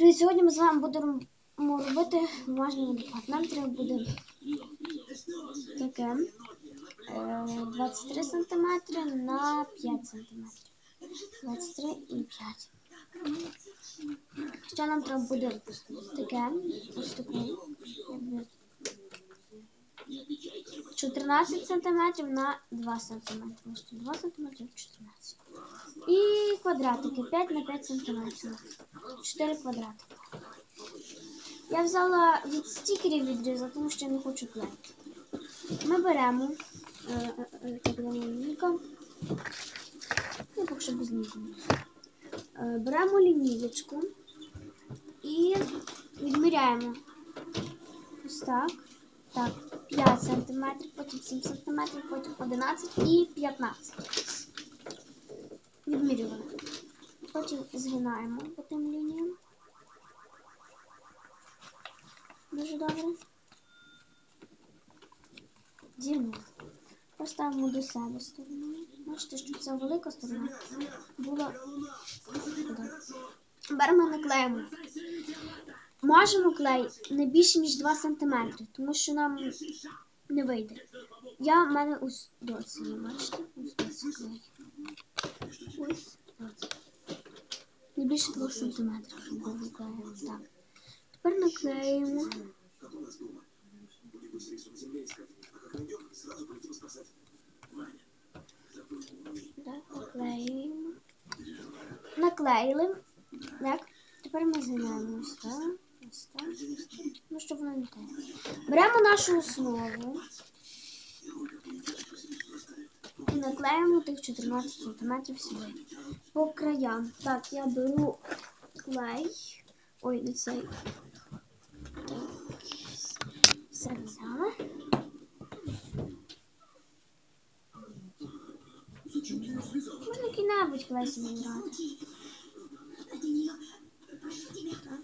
Привіт, сьогодні ми з вами будемо робити бумажний водопад. Нам треба буде таке е, 23 см на 5 см. 23 і 5. Ще нам треба буде таке, ось якби 14 см на 2 см. Ось 2 см, 14 І квадратики 5 на 5 см. 4 квадратики. Я взяла від стікерів відрізала, тому що я не хочу клеїти. Ми беремо е, е, е, так. Ну, поки що без лінійки. Е, Беремо лінієчку і відміряємо ось так. Так, 5 см, потім 7 см, потім 11 і 15. Відмірювали. Потім згинаємо по тим лініям. Дуже добре. Зігнули. Поставимо до себе стороною. Бачите, щоб ця велика сторона була. Беремо наклеїмо. Мажемо клей не більше, ніж 2 см, тому що нам не вийде. Я в мене ось досі, бачите? Ось досі клей. Ось досі. Не більше 2 см, наклеїмо. Так. Тепер наклеїмо. Так, наклеюємо. Наклеїли. Так. Тепер ми згинаємо ось так. Так. Так. Ну, щоб воно не те. Беремо нашу основу. І наклеїмо тих 14 см сюди. По краям. Так, я беру клей. Ой, не цей. Все взяла. Можна який-небудь клей собі брати. Так.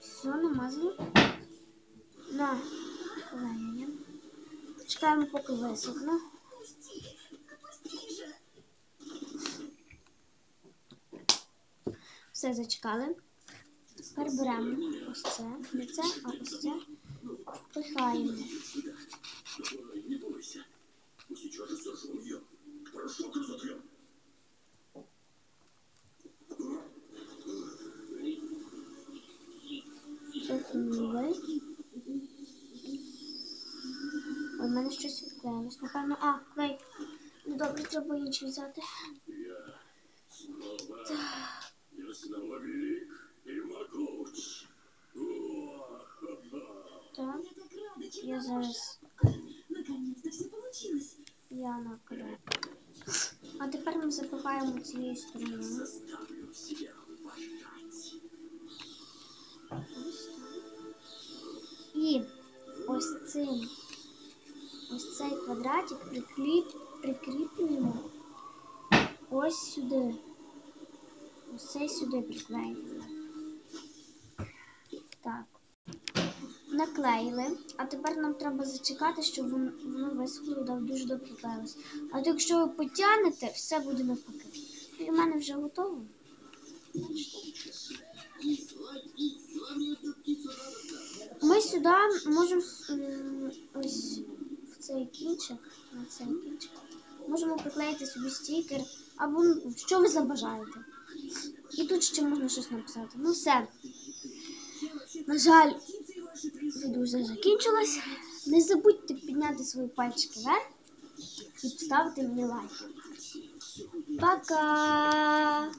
Все, намазали. На клеєм. Чекаємо, поки висохне. Все зачекали. Тепер беремо ось це, не це, а ось це. Впихаємо. Ой, мене щось відклеїлось. Напевно, а, клей. Ну добре, треба інший взяти. Так. Так, Я зараз Наконец-то все получилось. я накрию. А тепер ми запихаємо цією стороною. Квадратик прикріплюємо ось сюди. Цей сюди приклеїмо. Так. Наклеїли, а тепер нам треба зачекати, щоб воно, воно висохло дав- дуже добре клеїлось. А то якщо ви потягнете, все буде навпаки. І в мене вже готово. Ми сюди можемо цей кінчик, на цей кінчик, можемо приклеїти собі стікер або ну, що ви забажаєте. І тут ще можна щось написати. Ну все. На жаль, відео вже закінчилось. Не забудьте підняти свої пальчики вверх і поставити мені лайк. Пока!